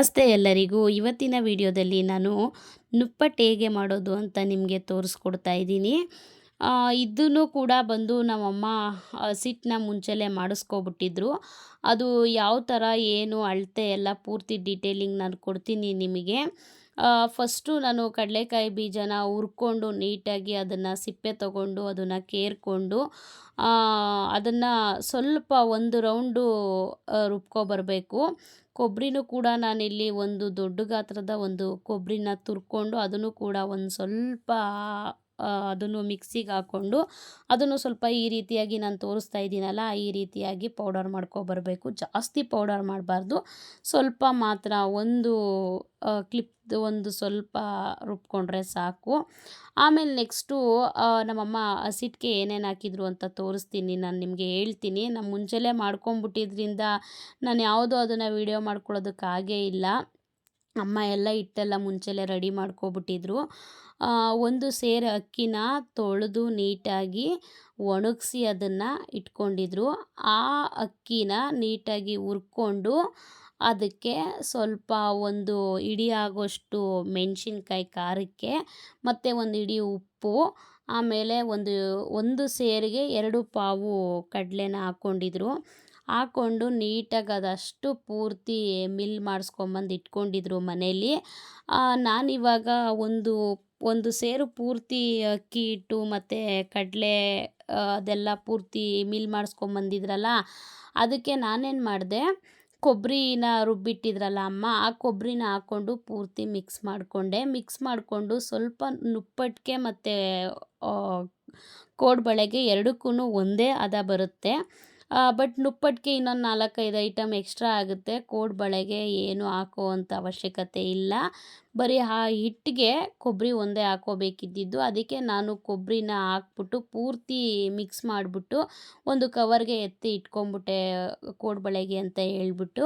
ನಮಸ್ತೆ ಎಲ್ಲರಿಗೂ. ಇವತ್ತಿನ ವಿಡಿಯೋದಲ್ಲಿ ನಾನು ನುಪ್ಪಟ್ಟು ಹೇಗೆ ಮಾಡೋದು ಅಂತ ನಿಮಗೆ ತೋರಿಸ್ಕೊಡ್ತಾ ಇದ್ದೀನಿ. ಇದನ್ನು ಕೂಡ ಬಂದು ನಮ್ಮಮ್ಮ ಸಿಟ್ಟನ್ನ ಮುಂಚೆಲೇ ಮಾಡಿಸ್ಕೊಬಿಟ್ಟಿದ್ರು. ಅದು ಯಾವ ಥರ, ಏನು ಅಳತೆ ಎಲ್ಲ ಪೂರ್ತಿ ಡೀಟೇಲಿಂಗ್ ನಾನು ಕೊಡ್ತೀನಿ ನಿಮಗೆ. ಫಸ್ಟು ನಾನು ಕಡಲೆಕಾಯಿ ಬೀಜನ ಹುರ್ಕೊಂಡು ನೀಟಾಗಿ ಅದನ್ನು ಸಿಪ್ಪೆ ತಗೊಂಡು ಅದನ್ನು ಕೇರ್ಕೊಂಡು ಅದನ್ನು ಸ್ವಲ್ಪ ಒಂದು ರೌಂಡು ರುಬ್ಕೊಬರಬೇಕು. ಕೊಬ್ಬರಿನೂ ಕೂಡ ನಾನಿಲ್ಲಿ ಒಂದು ದೊಡ್ಡ ಗಾತ್ರದ ಒಂದು ಕೊಬ್ಬರಿನ ತುರ್ಕೊಂಡು ಅದನ್ನು ಕೂಡ ಒಂದು ಸ್ವಲ್ಪ ಅದನ್ನು ಮಿಕ್ಸಿಗೆ ಹಾಕ್ಕೊಂಡು ಅದನ್ನು ಸ್ವಲ್ಪ ಈ ರೀತಿಯಾಗಿ ನಾನು ತೋರಿಸ್ತಾ ಇದ್ದೀನಲ್ಲ, ಈ ರೀತಿಯಾಗಿ ಪೌಡರ್ ಮಾಡ್ಕೊಬರಬೇಕು ಜಾಸ್ತಿ ಪೌಡರ್ ಮಾಡಬಾರ್ದು. ಸ್ವಲ್ಪ ಮಾತ್ರ ಒಂದು ಕ್ಲಿಪ್ ಒಂದು ಸ್ವಲ್ಪ ರುಬ್ಕೊಂಡ್ರೆ ಸಾಕು. ಆಮೇಲೆ ನೆಕ್ಸ್ಟು ನಮ್ಮಮ್ಮ ಹಸಿಟ್ಟಿಗೆ ಏನೇನು ಹಾಕಿದ್ರು ಅಂತ ತೋರಿಸ್ತೀನಿ. ನಾನು ನಿಮಗೆ ಹೇಳ್ತೀನಿ. ನಾನು ಮುಂಚೆಲೇ ಮಾಡ್ಕೊಂಬಿಟ್ಟಿದ್ರಿಂದ ನಾನು ಯಾವುದೂ ಅದನ್ನು ವೀಡಿಯೋ ಮಾಡ್ಕೊಳ್ಳೋದಕ್ಕಾಗೇ ಇಲ್ಲ. ಅಮ್ಮ ಎಲ್ಲ ಹಿಟ್ಟೆಲ್ಲ ಮುಂಚೆಲೇ ರೆಡಿ ಮಾಡ್ಕೊಬಿಟ್ಟಿದ್ರು. ಒಂದು ಸೇರು ಅಕ್ಕಿನ ತೊಳೆದು ನೀಟಾಗಿ ಒಣಗಿಸಿ ಅದನ್ನು ಇಟ್ಕೊಂಡಿದ್ರು. ಆ ಅಕ್ಕಿನ ನೀಟಾಗಿ ಹುರ್ಕೊಂಡು ಅದಕ್ಕೆ ಸ್ವಲ್ಪ ಒಂದು ಇಡಿ ಆಗೋಷ್ಟು ಮೆಣಸಿನ್ಕಾಯಿ ಖಾರಕ್ಕೆ, ಮತ್ತು ಒಂದು ಇಡಿ ಉಪ್ಪು, ಆಮೇಲೆ ಒಂದು ಒಂದು ಸೇರಿಗೆ ಎರಡು ಪಾವು ಕಡಲೆನ ಹಾಕ್ಕೊಂಡಿದ್ರು ಹಾಕ್ಕೊಂಡು ನೀಟಾಗಿ ಅದಷ್ಟು ಪೂರ್ತಿ ಮಿಲ್ ಮಾಡಿಸ್ಕೊಂಬಂದು ಇಟ್ಕೊಂಡಿದ್ರು ಮನೇಲಿ. ನಾನಿವಾಗ ಒಂದು ಒಂದು ಸೇರು ಪೂರ್ತಿ ಅಕ್ಕಿ ಹಿಟ್ಟು ಮತ್ತು ಕಡಲೆ ಅದೆಲ್ಲ ಪೂರ್ತಿ ಮಿಲ್ ಮಾಡಿಸ್ಕೊಂಬಂದಿದ್ರಲ್ಲ, ಅದಕ್ಕೆ ನಾನೇನು ಮಾಡಿದೆ ಕೊಬ್ಬರಿನ ರುಬ್ಬಿಟ್ಟಿದ್ರಲ್ಲ ಅಮ್ಮ, ಆ ಕೊಬ್ಬರಿನ ಹಾಕ್ಕೊಂಡು ಪೂರ್ತಿ ಮಿಕ್ಸ್ ಮಾಡಿಕೊಂಡೆ. ಮಿಕ್ಸ್ ಮಾಡಿಕೊಂಡು ಸ್ವಲ್ಪ ನುಪ್ಪಟ್ಟಿಗೆ ಮತ್ತು ಕೋಡ್ಬಳೆಗೆ ಎರಡಕ್ಕೂ ಒಂದೇ ಹದ ಬರುತ್ತೆ. ಬಟ್ ನುಪ್ಪಟ್ಟಿಗೆ ಇನ್ನೊಂದು ನಾಲ್ಕೈದು ಐಟಮ್ ಎಕ್ಸ್ಟ್ರಾ ಆಗುತ್ತೆ. ಕೋಡ್ಬಳೆಗೆ ಏನು ಹಾಕೋ ಅಂಥ ಅವಶ್ಯಕತೆ ಇಲ್ಲ. ಬರೀ ಆ ಹಿಟ್ಟಿಗೆ ಕೊಬ್ಬರಿ ಒಂದೇ ಹಾಕೋಬೇಕಿದ್ದಿದ್ದು. ಅದಕ್ಕೆ ನಾನು ಕೊಬ್ಬರಿನ ಹಾಕ್ಬಿಟ್ಟು ಪೂರ್ತಿ ಮಿಕ್ಸ್ ಮಾಡಿಬಿಟ್ಟು ಒಂದು ಕವರ್ಗೆ ಎತ್ತಿ ಇಟ್ಕೊಂಬಿಟ್ಟೆ ಕೋಡ್ಬಳೆಗೆ ಅಂತ ಹೇಳ್ಬಿಟ್ಟು.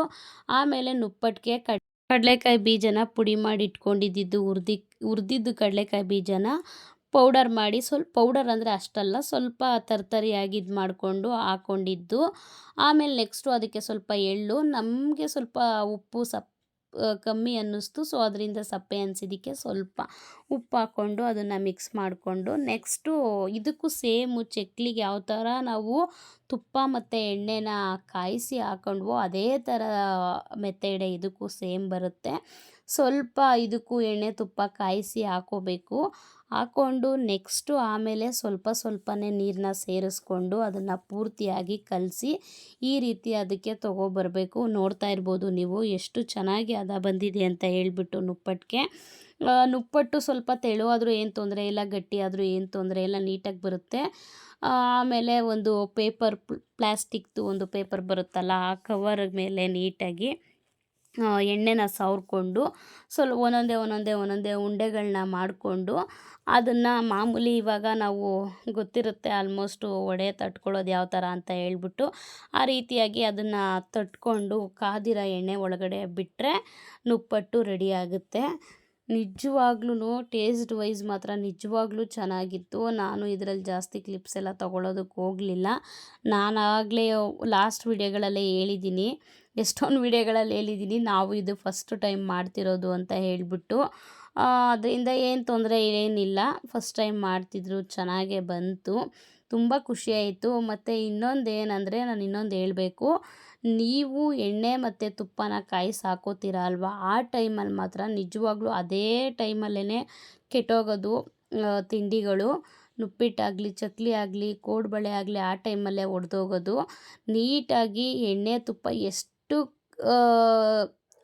ಆಮೇಲೆ ನುಪ್ಪಟ್ಟಿಗೆ ಕಡ್, ಕಡಲೆಕಾಯಿ ಬೀಜನ ಪುಡಿ ಮಾಡಿ ಇಟ್ಕೊಂಡಿದ್ದಿದ್ದು ಹುರ್ದಿ ಹುರಿದಿದ್ದು ಕಡಲೆಕಾಯಿ ಬೀಜನ. ಪೌಡರ್ ಮಾಡಿ ಸ್ವಲ್ಪ, ಪೌಡರ್ ಅಂದರೆ ಅಷ್ಟಲ್ಲ, ಸ್ವಲ್ಪ ತರ್ತರಿಯಾಗಿ ಇದು ಮಾಡಿಕೊಂಡು ಹಾಕ್ಕೊಂಡಿದ್ದು ಆಮೇಲೆ ನೆಕ್ಸ್ಟು ಅದಕ್ಕೆ ಸ್ವಲ್ಪ ಎಳ್ಳು, ನಮಗೆ ಸ್ವಲ್ಪ ಉಪ್ಪು ಸಪ್ ಕಮ್ಮಿ ಅನ್ನಿಸ್ತು. ಸೊ ಅದರಿಂದ ಸಪ್ಪೆ ಅನಿಸಿದ್ದಕ್ಕೆ ಸ್ವಲ್ಪ ಉಪ್ಪು ಹಾಕ್ಕೊಂಡು ಅದನ್ನು ಮಿಕ್ಸ್ ಮಾಡಿಕೊಂಡು ನೆಕ್ಸ್ಟು ಇದಕ್ಕೂ ಸೇಮು ಚಕ್ಲಿಗೆ ಯಾವ ಥರ ನಾವು ತುಪ್ಪ ಮತ್ತು ಎಣ್ಣೆನ ಕಾಯಿಸಿ ಹಾಕೊಂಡ್ವೋ, ಅದೇ ಥರ ಮೆಥಡೆ ಇದಕ್ಕೂ ಸೇಮ್ ಬರುತ್ತೆ. ಸ್ವಲ್ಪ ಇದಕ್ಕೂ ಎಣ್ಣೆ, ತುಪ್ಪ ಕಾಯಿಸಿ ಹಾಕೋಬೇಕು. ಹಾಕ್ಕೊಂಡು ನೆಕ್ಸ್ಟು ಆಮೇಲೆ ಸ್ವಲ್ಪ ಸ್ವಲ್ಪನೇ ನೀರನ್ನ ಸೇರಿಸ್ಕೊಂಡು ಅದನ್ನು ಪೂರ್ತಿಯಾಗಿ ಕಲಸಿ ಈ ರೀತಿ ಅದಕ್ಕೆ ತೊಗೊಬರಬೇಕು. ನೋಡ್ತಾ ಇರ್ಬೋದು ನೀವು ಎಷ್ಟು ಚೆನ್ನಾಗಿ ಅದ ಬಂದಿದೆ ಅಂತ ಹೇಳಿಬಿಟ್ಟು ನುಪ್ಪಟ್ಟಿಗೆ ನುಪ್ಪಟ್ಟು ಸ್ವಲ್ಪ ತೆಳುವಾದರೂ ಏನು ತೊಂದರೆ ಇಲ್ಲ, ಗಟ್ಟಿಯಾದರೂ ಏನು ತೊಂದರೆ ಇಲ್ಲ, ನೀಟಾಗಿ ಬರುತ್ತೆ. ಆಮೇಲೆ ಒಂದು ಪೇಪರ್ ಪ್ಲಾಸ್ಟಿಕ್ದು ಒಂದು ಪೇಪರ್ ಬರುತ್ತಲ್ಲ, ಆ ಕವರ್ ಮೇಲೆ ನೀಟಾಗಿ ಎಣ್ಣೆನ ಸವರ್ಕೊಂಡು ಸ್ವಲ್ಪ ಒಂದೊಂದೇ ಒಂದೊಂದೇ ಒಂದೊಂದೇ ಉಂಡೆಗಳನ್ನ ಮಾಡಿಕೊಂಡು, ಅದನ್ನು ಮಾಮೂಲಿ ಇವಾಗ ನಾವು ಗೊತ್ತಿರುತ್ತೆ ಆಲ್ಮೋಸ್ಟು ಒಡೆ ತಟ್ಕೊಳ್ಳೋದು ಯಾವ ಥರ ಅಂತ ಹೇಳ್ಬಿಟ್ಟು, ಆ ರೀತಿಯಾಗಿ ಅದನ್ನು ತಟ್ಕೊಂಡು, ಕಾದಿರೋ ಎಣ್ಣೆ ಒಳಗಡೆ ಬಿಟ್ಟರೆ ನುಪ್ಪಟ್ಟು ರೆಡಿ ಆಗುತ್ತೆ. ನಿಜವಾಗ್ಲೂ ಟೇಸ್ಟ್ ವೈಸ್ ಮಾತ್ರ ನಿಜವಾಗ್ಲೂ ಚೆನ್ನಾಗಿತ್ತು. ನಾನು ಇದರಲ್ಲಿ ಜಾಸ್ತಿ ಕ್ಲಿಪ್ಸ್ ಎಲ್ಲ ತೊಗೊಳೋದಕ್ಕೆ ಹೋಗಲಿಲ್ಲ. ನಾನಾಗಲೇ ಲಾಸ್ಟ್ ವಿಡಿಯೋಗಳಲ್ಲೇ ಹೇಳಿದ್ದೀನಿ. ಎಷ್ಟೊಂದು ವಿಡಿಯೋಗಳಲ್ಲಿ ಹೇಳಿದ್ದೀನಿ. ನಾವು ಇದು ಫಸ್ಟ್ ಟೈಮ್ ಮಾಡ್ತಿರೋದು ಅಂತ ಹೇಳಿಬಿಟ್ಟು ಅದರಿಂದ ಏನು ತೊಂದರೆ ಏನಿಲ್ಲ. ಫಸ್ಟ್ ಟೈಮ್ ಮಾಡ್ತಿದ್ರು, ಚೆನ್ನಾಗೇ ಬಂತು. ತುಂಬ ಖುಷಿಯಾಯಿತು ಮತ್ತು ಇನ್ನೊಂದು ಏನಂದರೆ ನಾನು ಇನ್ನೊಂದು ಹೇಳಬೇಕು. ನೀವು ಎಣ್ಣೆ ಮತ್ತು ತುಪ್ಪನ ಕಾಯಿಸಿ ಹಾಕೋತೀರ ಅಲ್ವಾ ಆ ಟೈಮಲ್ಲಿ ಮಾತ್ರ ನಿಜವಾಗ್ಲೂ ಅದೇ ಟೈಮಲ್ಲೇ ಕೆಟ್ಟೋಗೋದು ತಿಂಡಿಗಳು. ನುಪ್ಪಿಟ್ಟಾಗಲಿ ಚಕ್ಲಿ ಆಗಲಿ ಕೋಡ್ಬಳೆ ಆಗಲಿ ಆ ಟೈಮಲ್ಲೇ ಒಡೆದೋಗೋದು. ನೀಟಾಗಿ ಎಣ್ಣೆ, ತುಪ್ಪ ಎಷ್ಟು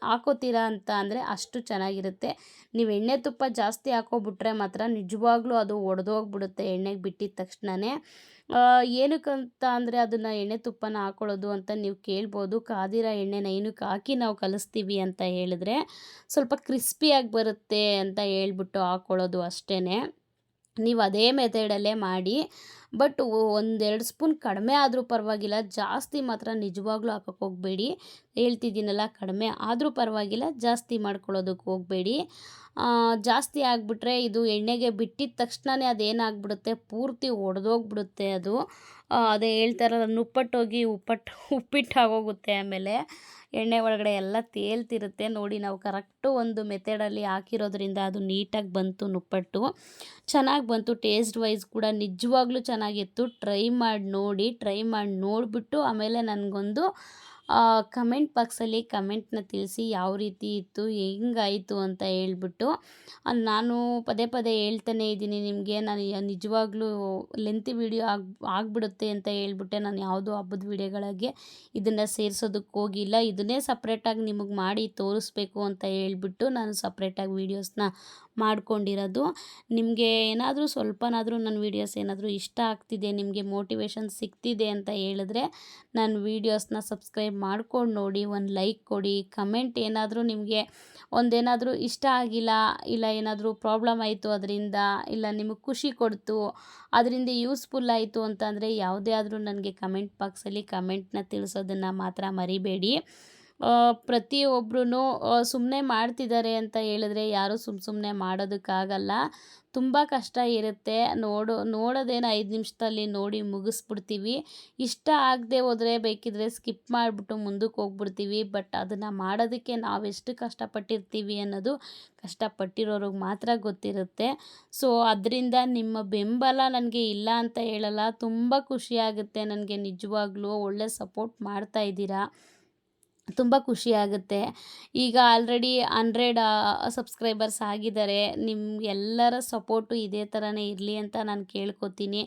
ಹಾಕೋತೀರಾ ಅಂತ ಅಂದರೆ ಅಷ್ಟು ಚೆನ್ನಾಗಿರುತ್ತೆ. ನೀವು ಎಣ್ಣೆ, ತುಪ್ಪ ಜಾಸ್ತಿ ಹಾಕೋಬಿಟ್ರೆ ಮಾತ್ರ ನಿಜವಾಗ್ಲೂ ಅದು ಒಡೆದೋಗ್ಬಿಡುತ್ತೆ ಎಣ್ಣೆಗೆ ಬಿಟ್ಟಿದ ತಕ್ಷಣವೇ ಏನಕ್ಕಂತ ಅಂದರೆ ಅದನ್ನು ಎಣ್ಣೆ ತುಪ್ಪನ ಹಾಕೊಳ್ಳೋದು ಅಂತ ನೀವು ಕೇಳ್ಬೋದು. ಕಾದಿರೋ ಎಣ್ಣೆನ ಏನಕ್ಕೆ ಹಾಕಿ ನಾವು ಕಲಿಸ್ತೀವಿ ಅಂತ ಹೇಳಿದ್ರೆ ಸ್ವಲ್ಪ ಕ್ರಿಸ್ಪಿಯಾಗಿ ಬರುತ್ತೆ ಅಂತ ಹೇಳ್ಬಿಟ್ಟು ಹಾಕೊಳ್ಳೋದು ಅಷ್ಟೇ ನೀವು ಅದೇ ಮೆಥಡಲ್ಲೇ ಮಾಡಿ ಬಟ್ ಒಂದೆರಡು ಸ್ಪೂನ್ ಕಡಿಮೆ ಆದರೂ ಪರವಾಗಿಲ್ಲ. ಜಾಸ್ತಿ ಮಾತ್ರ ನಿಜವಾಗ್ಲೂ ಹಾಕೋಕೆ ಹೋಗಬೇಡಿ. ಹೇಳ್ತಿದ್ದೀನಲ್ಲ, ಕಡಿಮೆ ಆದರೂ ಪರವಾಗಿಲ್ಲ, ಜಾಸ್ತಿ ಮಾಡ್ಕೊಳ್ಳೋದಕ್ಕೆ ಹೋಗಬೇಡಿ. ಜಾಸ್ತಿ ಆಗಿಬಿಟ್ರೆ ಇದು ಎಣ್ಣೆಗೆ ಬಿಟ್ಟಿದ ತಕ್ಷಣವೇ ಅದೇನಾಗ್ಬಿಡುತ್ತೆ ಪೂರ್ತಿ ಒಡೆದೋಗ್ಬಿಡುತ್ತೆ ಅದು. ಅದೇ ಹೇಳ್ತಾರಲ್ಲ, ನುಪ್ಪಟ್ಟೋಗಿ ಉಪ್ಪಟ್ಟು ಉಪ್ಪಿಟ್ಟು ಆಗೋಗುತ್ತೆ ಆಮೇಲೆ. ಎಣ್ಣೆ ಒಳಗಡೆ ಎಲ್ಲ ತೇಲ್ತಿರುತ್ತೆ. ನೋಡಿ, ನಾವು ಕರೆಕ್ಟು ಒಂದು ಮೆಥಡಲ್ಲಿ ಹಾಕಿರೋದ್ರಿಂದ ಅದು ನೀಟಾಗಿ ಬಂತು, ನುಪ್ಪಟ್ಟು. ಚೆನ್ನಾಗಿ ಬಂತು, ಟೇಸ್ಟ್ ವೈಸ್ ಕೂಡ ನಿಜವಾಗ್ಲೂ ಚೆನ್ನಾಗಿತ್ತು. ಟ್ರೈ ಮಾಡಿ ನೋಡಿ, ಟ್ರೈ ಮಾಡಿ ನೋಡಿಬಿಟ್ಟು ಆಮೇಲೆ ನನಗೊಂದು ಕಮೆಂಟ್ ಬಾಕ್ಸಲ್ಲಿ ಕಮೆಂಟ್ನ ತಿಳಿಸಿ ಯಾವ ರೀತಿ ಇತ್ತು, ಹೆಂಗಾಯಿತು ಅಂತ ಹೇಳ್ಬಿಟ್ಟು ನಾನು ಪದೇ ಪದೇ ಹೇಳ್ತಾನೆ ಇದ್ದೀನಿ ನಿಮಗೆ. ನಾನು ನಿಜವಾಗ್ಲೂ ಲೆಂತಿ ವೀಡಿಯೋ ಆಗಿ, ಆಗಿಬಿಡುತ್ತೆ ಅಂತ ಹೇಳ್ಬಿಟ್ಟೆ. ನಾನು ಯಾವುದೋ ಹಬ್ಬದ ವೀಡಿಯೋಗಳಿಗೆ ಇದನ್ನು ಸೇರಿಸೋದಕ್ಕೆ ಹೋಗಿಲ್ಲ. ಇದನ್ನೇ ಸಪ್ರೇಟಾಗಿ ನಿಮಗೆ ಮಾಡಿ ತೋರಿಸ್ಬೇಕು ಅಂತ ಹೇಳ್ಬಿಟ್ಟು ನಾನು ಸಪ್ರೇಟಾಗಿ ವೀಡಿಯೋಸ್ನ ಮಾಡ್ಕೊಂಡಿರೋದು. ನಿಮಗೆ ಏನಾದರೂ ಸ್ವಲ್ಪನಾದರೂ ನನ್ನ ವೀಡಿಯೋಸ್ ಏನಾದರೂ ಇಷ್ಟ ಆಗ್ತಿದೆ, ನಿಮಗೆ ಮೋಟಿವೇಶನ್ ಸಿಗ್ತಿದೆ ಅಂತ ಹೇಳಿದ್ರೆ ನನ್ನ ವೀಡಿಯೋಸ್ನ ಸಬ್ಸ್ಕ್ರೈಬ್ ಮಾಡ್ಕೊಂಡು ನೋಡಿ, ಒಂದು ಲೈಕ್ ಕೊಡಿ ಕಮೆಂಟ್ ಏನಾದರೂ ನಿಮಗೆ ಒಂದೇನಾದರೂ ಇಷ್ಟ ಆಗಿಲ್ಲ, ಇಲ್ಲ ಏನಾದರೂ ಪ್ರಾಬ್ಲಮ್ ಆಯಿತು ಅದರಿಂದ, ಇಲ್ಲ ನಿಮಗೆ ಖುಷಿ ಕೊಡ್ತು, ಅದರಿಂದ ಯೂಸ್ಫುಲ್ ಆಯಿತು ಅಂತಂದರೆ ಯಾವುದೇ ಆದರೂ ನನಗೆ ಕಮೆಂಟ್ ಬಾಕ್ಸಲ್ಲಿ ಕಮೆಂಟ್ನ ತಿಳಿಸೋದನ್ನು ಮಾತ್ರ ಮರಿಬೇಡಿ. ಪ್ರತಿಯೊಬ್ಬರೂ ಸುಮ್ಮನೆ ಮಾಡ್ತಿದ್ದಾರೆ ಅಂತ ಹೇಳಿದ್ರೆ ಯಾರೂ ಸುಮ್ಮ ಸುಮ್ಮನೆ ಮಾಡೋದಕ್ಕಾಗಲ್ಲ. ತುಂಬ ಕಷ್ಟ ಇರುತ್ತೆ. ನೋಡು, ನೋಡೋದೇನು ಐದು ನಿಮಿಷದಲ್ಲಿ ನೋಡಿ ಮುಗಿಸ್ಬಿಡ್ತೀವಿ. ಇಷ್ಟ ಆಗದೆ ಹೋದರೆ ಬೇಕಿದ್ರೆ ಸ್ಕಿಪ್ ಮಾಡಿಬಿಟ್ಟು ಮುಂದಕ್ಕೆ ಹೋಗ್ಬಿಡ್ತೀವಿ. ಬಟ್ ಅದನ್ನು ಮಾಡೋದಕ್ಕೆ ನಾವೆಷ್ಟು ಕಷ್ಟಪಟ್ಟಿರ್ತೀವಿ ಅನ್ನೋದು ಕಷ್ಟಪಟ್ಟಿರೋರಿಗೆ ಮಾತ್ರ ಗೊತ್ತಿರುತ್ತೆ. ಸೊ, ಅದರಿಂದ ನಿಮ್ಮ ಬೆಂಬಲ ನನಗೆ ಇಲ್ಲ ಅಂತ ಹೇಳಲ್ಲ. ತುಂಬ ಖುಷಿಯಾಗುತ್ತೆ ನನಗೆ ನಿಜವಾಗ್ಲೂ ಒಳ್ಳೆ ಸಪೋರ್ಟ್ ಮಾಡ್ತಾ ಇದ್ದೀರಾ. ತುಂಬ ಖುಷಿಯಾಗುತ್ತೆ. ಈಗ ಆಲ್ರೆಡಿ ಹಂಡ್ರೆಡ್ ಸಬ್ಸ್ಕ್ರೈಬರ್ಸ್ ಆಗಿದ್ದಾರೆ. ನಿಮಗೆಲ್ಲರ ಸಪೋರ್ಟು ಇದೇ ಥರನೇ ಇರಲಿ ಅಂತ ನಾನು ಕೇಳ್ಕೊತೀನಿ.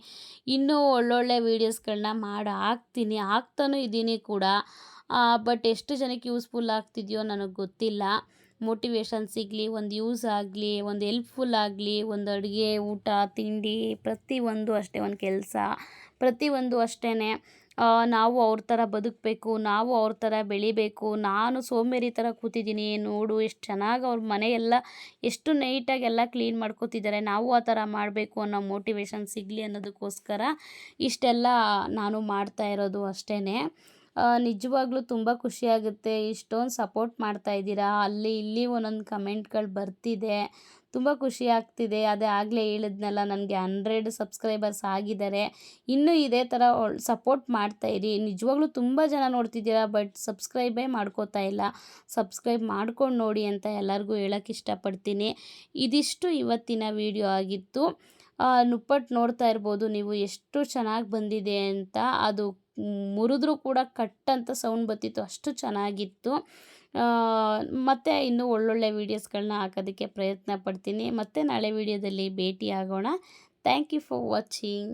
ಇನ್ನೂ ಒಳ್ಳೊಳ್ಳೆ ವೀಡಿಯೋಸ್ಗಳನ್ನ ಮಾಡಿ, ಹಾಕ್ತೀನಿ. ಹಾಕ್ತಾನೂ ಇದ್ದೀನಿ ಕೂಡ. ಬಟ್ ಎಷ್ಟು ಜನಕ್ಕೆ ಯೂಸ್ಫುಲ್ ಆಗ್ತಿದೆಯೋ ನನಗೆ ಗೊತ್ತಿಲ್ಲ. ಮೋಟಿವೇಶನ್ ಸಿಗಲಿ, ಒಂದು ಯೂಸ್ ಆಗಲಿ, ಒಂದು ಎಲ್ಪ್ಫುಲ್ ಆಗಲಿ, ಒಂದು ಅಡುಗೆ, ಊಟ, ತಿಂಡಿ, ಪ್ರತಿಯೊಂದು ಅಷ್ಟೇ, ಒಂದು ಕೆಲಸ, ಪ್ರತಿಯೊಂದು ಅಷ್ಟೇ ನಾವು ಅವ್ರ ಥರ ಬದುಕಬೇಕು, ನಾವು ಅವ್ರ ಥರ ಬೆಳಿಬೇಕು, ನಾನು ಸೋಮೇರಿ ಥರ ಕೂತಿದ್ದೀನಿ, ನೋಡು ಎಷ್ಟು ಚೆನ್ನಾಗಿ ಅವ್ರ ಮನೆಯೆಲ್ಲ ಎಷ್ಟು ನೀಟಾಗಿ ಎಲ್ಲ ಕ್ಲೀನ್ ಮಾಡ್ಕೋತಿದ್ದಾರೆ ನಾವು ಆ ಥರ ಮಾಡಬೇಕು ಅನ್ನೋ ಮೋಟಿವೇಶನ್ ಸಿಗಲಿ ಅನ್ನೋದಕ್ಕೋಸ್ಕರ ಇಷ್ಟೆಲ್ಲ ನಾನು ಮಾಡ್ತಾ ಇರೋದು ಅಷ್ಟೇ ನಿಜವಾಗ್ಲೂ ತುಂಬ ಖುಷಿಯಾಗುತ್ತೆ. ಇಷ್ಟೊಂದು ಸಪೋರ್ಟ್ ಮಾಡ್ತಾ ಇದ್ದೀರಾ? ಅಲ್ಲಿ ಇಲ್ಲಿ ಒಂದೊಂದು ಕಮೆಂಟ್ಗಳು ಬರ್ತಿದೆ. ತುಂಬ ಖುಷಿ ಆಗ್ತಿದೆ. ಅದೇ ಆಗಲೇ ಹೇಳಿದ್ನಲ್ಲ, ನನಗೆ ಹಂಡ್ರೆಡ್ ಸಬ್ಸ್ಕ್ರೈಬರ್ಸ್ ಆಗಿದ್ದಾರೆ. ಇನ್ನೂ ಇದೇ ಥರ ಸಪೋರ್ಟ್ ಮಾಡ್ತಾ ಇರಿ. ನಿಜವಾಗ್ಲೂ ತುಂಬ ಜನ ನೋಡ್ತಿದ್ದೀರಾ ಬಟ್ ಸಬ್ಸ್ಕ್ರೈಬೇ ಮಾಡ್ಕೋತಾ ಇಲ್ಲ. ಸಬ್ಸ್ಕ್ರೈಬ್ ಮಾಡ್ಕೊಂಡು ನೋಡಿ ಅಂತ ಎಲ್ಲರಿಗೂ ಹೇಳೋಕ್ಕೆ ಇಷ್ಟಪಡ್ತೀನಿ. ಇದಿಷ್ಟು ಇವತ್ತಿನ ವಿಡಿಯೋ ಆಗಿತ್ತು. ನುಪ್ಪಟ್ಟು ನೋಡ್ತಾ ಇರ್ಬೋದು ನೀವು ಎಷ್ಟು ಚೆನ್ನಾಗಿ ಬಂದಿದೆ ಅಂತ. ಅದು ಮುರಿದ್ರೂ ಕೂಡ ಕಟ್ ಅಂತ ಸೌಂಡ್ ಬರ್ತಿತ್ತು, ಅಷ್ಟು ಚೆನ್ನಾಗಿತ್ತು. ಮತ್ತು ಇನ್ನೂ ಒಳ್ಳೊಳ್ಳೆ ವೀಡಿಯೋಸ್ಗಳನ್ನ ಹಾಕೋದಕ್ಕೆ ಪ್ರಯತ್ನ ಪಡ್ತೀನಿ. ಮತ್ತು ನಾಳೆ ವೀಡಿಯೋದಲ್ಲಿ ಭೇಟಿ ಆಗೋಣ ಥ್ಯಾಂಕ್ ಯು ಫಾರ್ ವಾಚಿಂಗ್